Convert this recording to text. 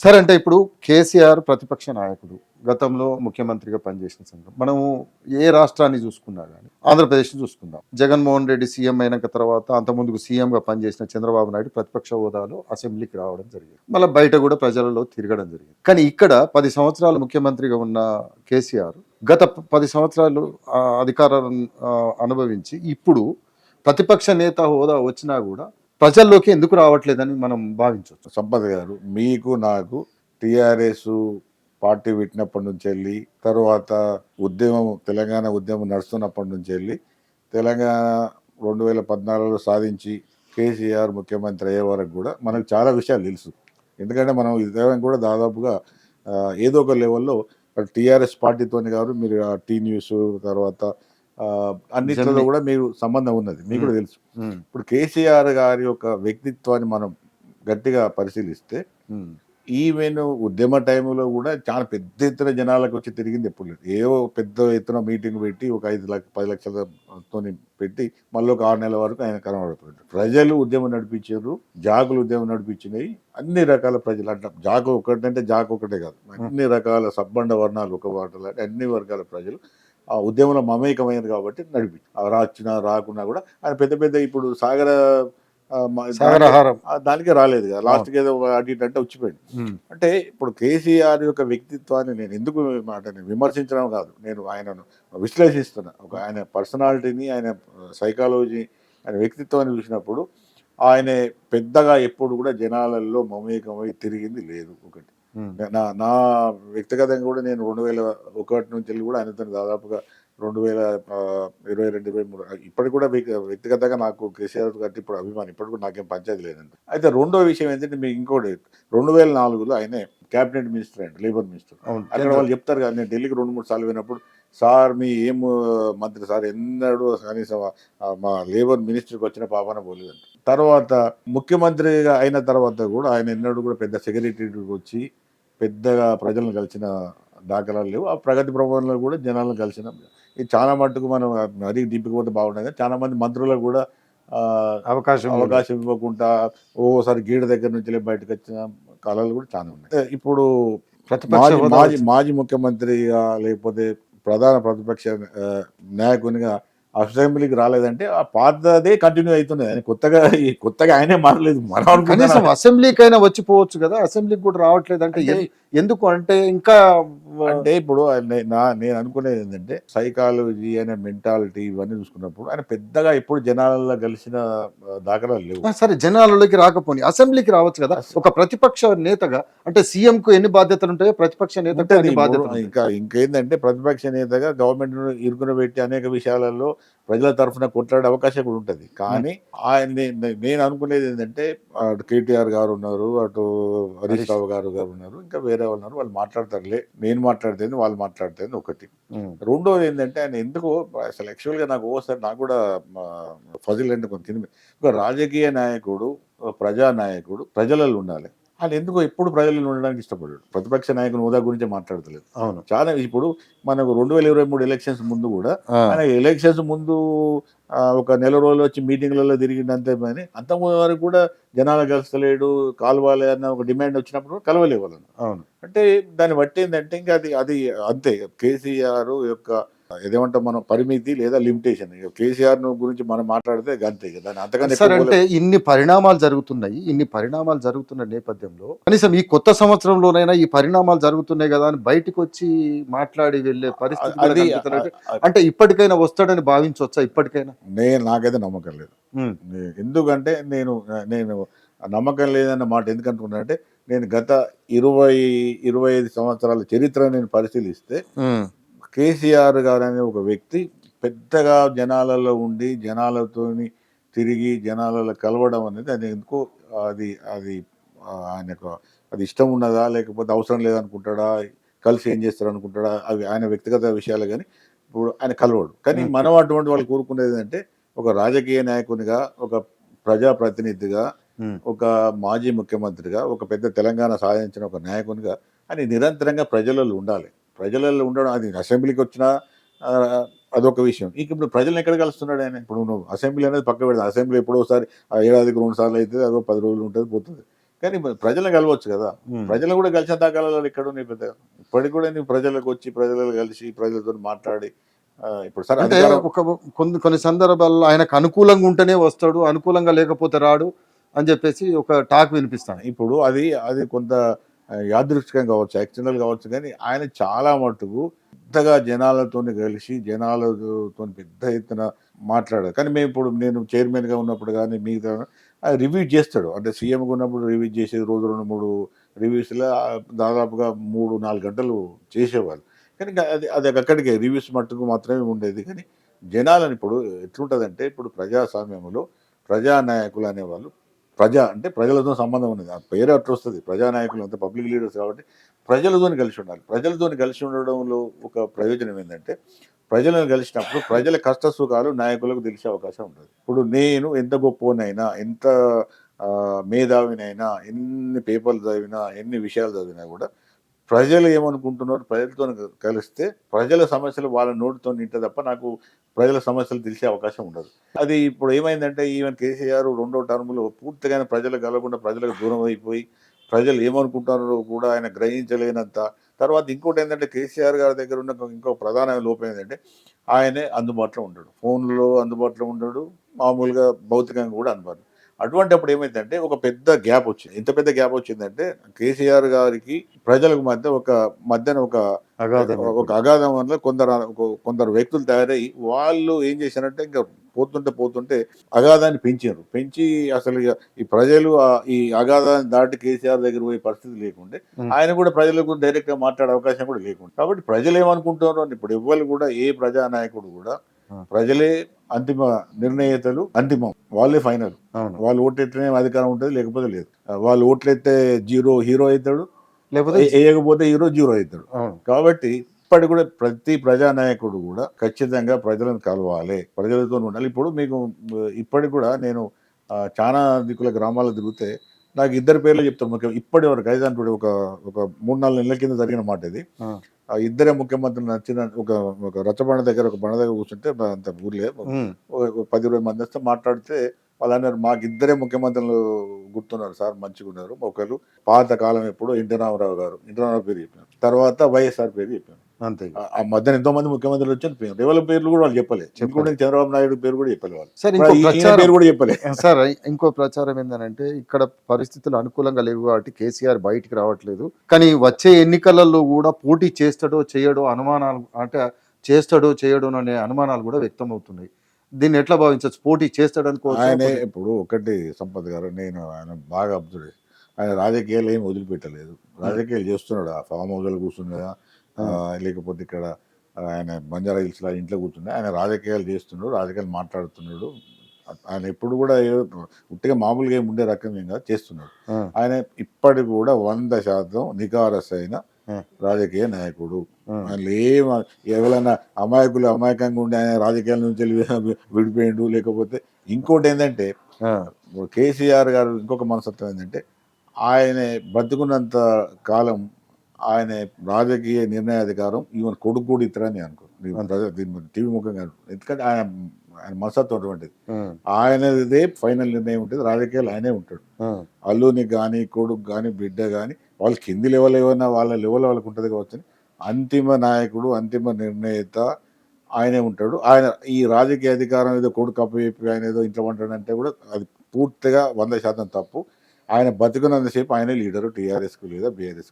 సరే అంటే ఇప్పుడు కేసీఆర్ ప్రతిపక్ష నాయకుడు గతంలో ముఖ్యమంత్రిగా పనిచేసిన సందర్భం మనము ఏ రాష్ట్రాన్ని చూసుకున్నా కానీ ఆంధ్రప్రదేశ్ని చూసుకుందాం. జగన్మోహన్ రెడ్డి సీఎం అయినాక తర్వాత అంతకుముందుకు సీఎంగా పనిచేసిన చంద్రబాబు నాయుడు ప్రతిపక్ష హోదాలో అసెంబ్లీకి రావడం జరిగింది. మళ్ళీ బయట కూడా ప్రజలలో తిరగడం జరిగింది. కానీ ఇక్కడ పది సంవత్సరాలు ముఖ్యమంత్రిగా ఉన్న కేసీఆర్ గత పది సంవత్సరాలు అధికారాలను అనుభవించి ఇప్పుడు ప్రతిపక్ష నేత హోదా వచ్చినా కూడా ప్రజల్లోకి ఎందుకు రావట్లేదని మనం భావించవచ్చు. సంపద గారు మీకు నాకు టిఆర్ఎస్ పార్టీ పెట్టినప్పటి నుంచి వెళ్ళి తర్వాత ఉద్యమం తెలంగాణ ఉద్యమం నడుస్తున్నప్పటి నుంచి వెళ్ళి తెలంగాణ రెండు వేల పద్నాలుగులో సాధించి కేసీఆర్ ముఖ్యమంత్రి అయ్యే వరకు కూడా మనకు చాలా విషయాలు తెలుసు. ఎందుకంటే మనం ఇద్దరం కూడా దాదాపుగా ఏదో ఒక లెవెల్లో టీఆర్ఎస్ పార్టీతోని కాదు మీరు టీ న్యూస్ తర్వాత అన్నిటిలో. కూడా మీరు సంబంధం ఉన్నది. మీకు కూడా తెలుసు. ఇప్పుడు కేసీఆర్ గారి యొక్క వ్యక్తిత్వాన్ని మనం గట్టిగా పరిశీలిస్తే ఈవెన్ ఉద్యమ టైంలో కూడా చాలా పెద్ద ఎత్తున జనాలకు వచ్చి తిరిగింది ఎప్పుడు లేదు. ఏవో పెద్ద ఎత్తున మీటింగ్ పెట్టి ఒక ఐదు లక్ష పది లక్షలతో పెట్టి మళ్ళీ ఒక ఆరు నెలల వరకు ఆయన కనబడిపోయాడు ప్రజలు ఉద్యమం నడిపించారు జాకులు ఉద్యమం నడిపించినాయి. అన్ని రకాల ప్రజలు అంటాం జాకు ఒకటంటే జాకు ఒకటే కాదు. అన్ని రకాల సబ్బండ వర్ణాలు ఒక వాటలు అన్ని వర్గాల ప్రజలు ఆ ఉద్యమంలో మమేకమైనది కాబట్టి నడిపి రాచినా రాకున్నా కూడా ఆయన పెద్ద పెద్ద ఇప్పుడు సాగర దానికి రాలేదు కదా. లాస్ట్కి ఏదో అటు ఇటు అంటే వచ్చిపోయింది. అంటే ఇప్పుడు కేసీఆర్ యొక్క వ్యక్తిత్వాన్ని నేను ఎందుకు మాట నేను విమర్శించడం కాదు. నేను ఆయనను విశ్లేషిస్తున్నా. ఒక ఆయన పర్సనాలిటీని ఆయన సైకాలజీ ఆయన వ్యక్తిత్వాన్ని చూసినప్పుడు ఆయన పెద్దగా ఎప్పుడు కూడా జనాలలో మమేకమై తిరిగింది లేదు ఒకటి. నా నా వ్యక్తిగతంగా కూడా నేను రెండు వేల ఒకటి నుంచి వెళ్ళి కూడా ఆయనతో దాదాపుగా రెండు వేల ఇరవై రెండు ఇరవై మూడు ఇప్పటికి కూడా వ్యక్తి- వ్యక్తిగతంగా నాకు కేసీఆర్ గారి ఇప్పుడు అభిమానం ఇప్పటికి కూడా నాకేం పంచాయతీ లేదండి. అయితే రెండో విషయం ఏంటంటే మీకు ఇంకోటి రెండు వేల నాలుగులో ఆయనే క్యాబినెట్ మినిస్టర్ అండి లేబర్ మినిస్టర్. అక్కడ వాళ్ళు చెప్తారు కదా నేను ఢిల్లీకి రెండు మూడు సార్లు పోయినప్పుడు సార్ మీ ఏం మంత్రి సార్ ఎన్నడూ కనీసం మా లేబర్ మినిస్టర్కి వచ్చిన పాపన పోలేదంట. తర్వాత ముఖ్యమంత్రిగా అయిన తర్వాత కూడా ఆయన ఎన్నడూ కూడా పెద్ద సెక్రటరీకి వచ్చి పెద్దగా ప్రజలను కలిసిన దాఖలాలు లేవు. ఆ ప్రగతి భవన్లో కూడా జనాలను కలిసిన ఇది చాలా మట్టుకు మనం మరీ డీప్కి పోతే బాగుండదు. కానీ చాలా మంది మంత్రులకు కూడా అవకాశం అవకాశం ఇవ్వకుండా ఓసారి గీడ దగ్గర నుంచి బయటకు వచ్చిన కాలాలు కూడా చాలా ఉన్నాయి. ఇప్పుడు మాజీ మాజీ ముఖ్యమంత్రిగా లేకపోతే ప్రధాన ప్రతిపక్ష నాయకునిగా అసెంబ్లీకి రాలేదంటే ఆ పాతదే కంటిన్యూ అవుతుంది. ఆయన కొత్తగా ఈ కొత్తగా ఆయనే మారలేదు. మనం కనీసం అనుకుంటున్నాం. అసెంబ్లీకైనా వచ్చిపోవచ్చు కదా. అసెంబ్లీకి కూడా రావట్లేదు అంటే ఎందుకు? అంటే ఇంకా అంటే ఇప్పుడు నా నేను అనుకునేది ఏంటంటే సైకాలజీ అనే మెంటాలిటీ ఇవన్నీ చూసుకున్నప్పుడు ఆయన పెద్దగా ఎప్పుడు జనాలలో కలిసిన దాఖలాలు లేవు. సరే జనాలలోకి రాకపోని అసెంబ్లీకి రావచ్చు కదా. ఒక ప్రతిపక్ష నేతగా అంటే సీఎం కు ఎన్ని బాధ్యతలు ఉంటాయో ప్రతిపక్ష ఉంటాయి. ఇంకా ఇంకేందంటే ప్రతిపక్ష నేతగా గవర్నమెంట్ ఇరుకున పెట్టి అనేక విషయాలలో ప్రజల తరఫున కొట్లాడే అవకాశం కూడా ఉంటుంది. కానీ ఆయన నేను అనుకునేది ఏంటంటే అటు కేటీఆర్ గారు ఉన్నారు అటు హరీష్ రావు గారు గారు ఉన్నారు ఇంకా వేరే వాళ్ళు ఉన్నారు వాళ్ళు మాట్లాడతారులే. నేను మాట్లాడితేనే వాళ్ళు మాట్లాడితేనే ఒకటి. రెండోది ఏంటంటే ఆయన ఎందుకో అసలు యాక్చువల్గా నాకు ఓసారి నాకు కూడా ఫజిల్ అంటే కింద ఒక రాజకీయ నాయకుడు ఒక ప్రజా నాయకుడు ప్రజలలో ఉండాలి. ఆయన ఎందుకో ఎప్పుడు ప్రజలలో ఉండడానికి ఇష్టపడాడు ప్రతిపక్ష నాయకుని హోదా గురించి మాట్లాడతలేదు. అవును. చాలా ఇప్పుడు మనకు రెండు వేల ఇరవై మూడు ఎలక్షన్స్ ముందు కూడా ఆయన ఎలక్షన్స్ ముందు ఒక నెల రోజులు వచ్చి మీటింగ్లలో తిరిగిందంతే కానీ అంత వరకు కూడా జనాలు కలుస్తలేడు కాలువాలి అన్న ఒక డిమాండ్ వచ్చినప్పుడు కూడా కలవలేవు వాళ్ళని. అవును. అంటే దాన్ని బట్టి ఏంటంటే ఇంకా అది అది అంతే. కేసీఆర్ యొక్క ఏదేమంటాం మనం పరిమితి లేదా లిమిటేషన్ కేసీఆర్ గురించి మనం మాట్లాడితే ఇక అంతే ఇక దాన్ని అంతకన్నా సరే అంటే ఇన్ని పరిణామాలు జరుగుతున్నాయి ఇన్ని పరిణామాలు జరుగుతున్న నేపథ్యంలో కనీసం ఈ కొత్త సంవత్సరంలోనైనా ఈ పరిణామాలు జరుగుతున్నాయి కదా అని బయటకు వచ్చి మాట్లాడి వెళ్ళే పరిస్థితి. అంటే ఇప్పటికైనా వస్తాడని భావించవచ్చా ఇప్పటికైనా? నేను నాకైతే నమ్మకం లేదు. ఎందుకంటే నేను నేను నమ్మకం లేదన్న మాట ఎందుకు అనుకున్నానంటే నేను గత ఇరవై ఇరవై ఐదు సంవత్సరాల చరిత్ర నేను పరిశీలిస్తే కేసీఆర్ గారు అనే ఒక వ్యక్తి పెద్దగా జనాలలో ఉండి జనాలతోని తిరిగి జనాలలో కలవడం అనేది అది ఎందుకో అది అది ఆయనకు అది ఇష్టం ఉన్నదా లేకపోతే అవసరం లేదనుకుంటాడా కలిసి ఏం చేస్తారు అనుకుంటాడా అవి ఆయన వ్యక్తిగత విషయాలు కానీ ఇప్పుడు ఆయన కలవడు కానీ. మనం అటువంటి వాళ్ళు కోరుకునేది ఏంటంటే ఒక రాజకీయ నాయకునిగా ఒక ప్రజాప్రతినిధిగా. ఒక మాజీ ముఖ్యమంత్రిగా ఒక పెద్ద తెలంగాణ సాధించిన ఒక నాయకునిగా అని నిరంతరంగా ప్రజలలో ఉండాలి ప్రజలలో ఉండడం అది అసెంబ్లీకి వచ్చినా అదొక విషయం. ఇంక ఇప్పుడు ప్రజలను ఎక్కడ కలుస్తున్నాడు ఆయన? ఇప్పుడు నువ్వు అసెంబ్లీ అనేది పక్క పెడతా. అసెంబ్లీ ఎప్పుడో ఒకసారి ఆ ఏడాదికి రెండు సార్లు అయితే అదో పది రోజులు ఉంటుంది పోతుంది. కానీ ప్రజలను కలవచ్చు కదా. ప్రజలు కూడా కలిసిన దాకా ఇక్కడ ఉన్నాయి పెద్ద ఇప్పటికి కూడా నీవు ప్రజలకు వచ్చి ప్రజలు కలిసి ప్రజలతో మాట్లాడి ఇప్పుడు సరే అంటే ఒక కొన్ని కొన్ని సందర్భాల్లో ఆయనకు అనుకూలంగా ఉంటేనే వస్తాడు అనుకూలంగా లేకపోతే రాడు అని చెప్పేసి ఒక టాక్ వినిపిస్తాను. ఇప్పుడు అది అది కొంత యాదృష్టికం కావచ్చు యాక్సిడెంటల్ కావచ్చు కానీ ఆయన చాలా మటుకు పెద్దగా జనాలతో కలిసి జనాలతో పెద్ద ఎత్తున మాట్లాడారు. కానీ మేము ఇప్పుడు నేను చైర్మన్గా ఉన్నప్పుడు కానీ మిగతా రివ్యూ చేస్తాడు. అంటే సీఎంగా ఉన్నప్పుడు రివ్యూ చేసేది రోజు రెండు మూడు రివ్యూస్లో దాదాపుగా మూడు నాలుగు గంటలు చేసేవాళ్ళు. కానీ అది అది అక్కడికే రివ్యూస్ మట్టుకు మాత్రమే ఉండేది. కానీ జనాలని ఇప్పుడు ఎట్లుంటుందంటే ఇప్పుడు ప్రజాస్వామ్యంలో ప్రజానాయకులు అనేవాళ్ళు ప్రజా అంటే ప్రజలతో సంబంధం ఉన్నది. ఆ పేరు అట్లా వస్తుంది. ప్రజానాయకులు అంతా పబ్లిక్ లీడర్స్ కాబట్టి ప్రజలతో కలిసి ఉండాలి. ప్రజలతో కలిసి ఉండడంలో ఒక ప్రయోజనం ఏంటంటే ప్రజలను కలిసినప్పుడు ప్రజల కష్ట సుఖాలు నాయకులకు తెలిసే అవకాశం ఉంటుంది. ఇప్పుడు నేను ఎంత గొప్పనైనా ఎంత మేధావినైనా ఎన్ని పేపర్లు చదివినా ఎన్ని విషయాలు చదివినా కూడా ప్రజలు ఏమనుకుంటున్నారు? ప్రజలతో కలిస్తే ప్రజల సమస్యలు వాళ్ళ నోటితో నింటే తప్ప నాకు ప్రజల సమస్యలు తెలిసే అవకాశం ఉండదు. అది ఇప్పుడు ఏమైందంటే ఈవెన్ కేసీఆర్ రెండో టర్మ్లో పూర్తిగా ప్రజలు కలగకుండా ప్రజలకు దూరం అయిపోయి ప్రజలు ఏమనుకుంటున్నారో కూడా ఆయన గ్రహించలేనంత. తర్వాత ఇంకోటి ఏంటంటే కేసీఆర్ గారి దగ్గర ఉన్న ఇంకో ప్రధానమైన లోపం ఏంటంటే ఆయనే అందుబాటులో ఉంటాడు ఫోన్లో అందుబాటులో ఉండడు. మామూలుగా భౌతికంగా కూడా అందుబాటులో అటువంటి అప్పుడు ఏమైందంటే ఒక పెద్ద గ్యాప్ వచ్చింది ఎంత పెద్ద గ్యాప్ వచ్చిందంటే కేసీఆర్ గారికి ప్రజలకు మధ్య ఒక మధ్యన ఒక అగాధం ఒక అగాధం వల్ల కొందరు కొందరు వ్యక్తులు తయారై వాళ్ళు ఏం చేశారంటే ఇంకా పోతుంటే పోతుంటే అగాధాన్ని పెంచారు పెంచి అసలు ఈ ప్రజలు ఈ అగాధాన్ని దాటి కేసీఆర్ దగ్గర పోయే పరిస్థితి లేకుండే. ఆయన కూడా ప్రజలకు డైరెక్ట్గా మాట్లాడే అవకాశం కూడా లేకుండా కాబట్టి ప్రజలు ఏమనుకుంటున్నారు ఇప్పుడు ఎవ్వరు కూడా ఏ ప్రజానాయకుడు కూడా. ప్రజలే అంతిమ నిర్ణేతలు అంతిమం. వాళ్ళే ఫైనల్. వాళ్ళు ఓట్లెత్తనే అధికారం ఉంటుంది లేకపోతే లేదు. వాళ్ళు ఓట్లెత్తే జీరో హీరో అవుతాడు లేకపోతే వేయకపోతే హీరో జీరో అవుతాడు అవును. కాబట్టి ఇప్పటి కూడా ప్రతి ప్రజానాయకుడు కూడా ఖచ్చితంగా ప్రజలను కలవాలి ప్రజలతో ఉండాలి. ఇప్పుడు మీకు ఇప్పటికి కూడా నేను చాలా దిక్కుల గ్రామాల్లో తిరిగితే నాకు ఇద్దరు పేర్లు చెప్తాను ముఖ్యం ఇప్పటి వరకు అయితే ఒక ఒక మూడు నాలుగు నెలల కింద జరిగిన మాట ఇది ఆ. ఇద్దరే ముఖ్యమంత్రులు నచ్చిన ఒక ఒక రచ్చబండ దగ్గర ఒక బండ దగ్గర కూర్చుంటే అంత ఊర్లే. పది ఇరవై మంది వస్తే మాట్లాడితే వాళ్ళు అన్నారు మాకు ఇద్దరే ముఖ్యమంత్రులు గుర్తున్నారు సార్ మంచిగా ఉన్నారు. ఒకరు పాత కాలం ఎప్పుడు ఎన్టీ రామారావు గారు ఎన్టీ రామారావు పేరు చెప్పాను తర్వాత వైఎస్ఆర్ పేరు చెప్పాను అంతే ఆ- మధ్యన ఎంతో మంది ముఖ్యమంత్రులు వచ్చారు ఎవరి పేర్లు కూడా వాళ్ళు చెప్పలే. ఇంకోటి చంద్రబాబు నాయుడు పేరు కూడా చెప్పలే వాళ్ళు. సార్ ఇంకో ప్రచారం పేరు కూడా చెప్పలే. సార్ ఇంకో ప్రచారం ఏంటంటే ఇక్కడ పరిస్థితులు అనుకూలంగా లేవు కాబట్టి కేసీఆర్ బయటికి రావట్లేదు. కానీ వచ్చే ఎన్నికలలో కూడా పోటీ చేస్తాడో చేయడో అనుమానాలు అంటే చేస్తాడో చేయడో అనే అనుమానాలు కూడా వ్యక్తం అవుతున్నాయి. దీన్ని ఎట్లా భావించవచ్చు పోటీ చేస్తాడు ఆయనే అనుకోవచ్చు ఇప్పుడు ఒకటి సంపత్ గారు నేను ఆయన బాగా అబ్జర్వ్. ఆయన రాజకీయాలు ఏం వదిలిపెట్టలేదు. రాజకీయాలు చేస్తున్నాడు ఆ ఫామ్ హౌస్లో కూర్చున్నాడా. లేకపోతే ఇక్కడ ఆయన బంజారా హిల్స్ లా ఇంట్లో కూర్చున్నా ఆయన రాజకీయాలు చేస్తున్నాడు రాజకీయాలు మాట్లాడుతున్నాడు. ఆయన ఎప్పుడు కూడా ఉట్టిగా మామూలుగా ఏం ఉండే రకం ఏం కాదు చేస్తున్నాడు. ఆయన ఇప్పటికి కూడా వంద శాతం నికారస్ అయిన. రాజకీయ నాయకుడు. ఆయన ఏం ఎవరైనా అమాయకులు అమాయకంగా ఉండి ఆయన రాజకీయాల నుంచి విడిపోయిండు. లేకపోతే ఇంకోటి ఏంటంటే కేసీఆర్ గారు ఇంకొక మనస్తత్వం ఏంటంటే ఆయన బతుకున్నంత కాలం ఆయన రాజకీయ నిర్ణయాధికారం ఈవెన్ కొడుకు కూడా ఇతరని అనుకో. టీవీ ముఖంగా. ఎందుకంటే ఆయన ఆయన మనస్తత్వం అటువంటిది. ఆయనదే ఫైనల్ నిర్ణయం ఉంటుంది రాజకీయాలు ఆయనే ఉంటాడు. అల్లుని కానీ కొడుకు కానీ బిడ్డ కానీ వాళ్ళ కింది లెవెల్ ఏమైనా వాళ్ళ లెవెల్ వాళ్ళకి ఉంటుంది కావచ్చు అంతిమ నాయకుడు అంతిమ నిర్ణేత ఆయనే ఉంటాడు. ఆయన ఈ రాజకీయ అధికారం ఏదో కొడుకు అప్పచెప్పి ఆయన ఏదో ఇంట్లో ఉంటాడంటే కూడా అది పూర్తిగా వంద శాతం తప్పు. ఆయన బతుకున్నంతసేపు ఆయనే లీడరు టీఆర్ఎస్కు లేదా బీఆర్ఎస్కు.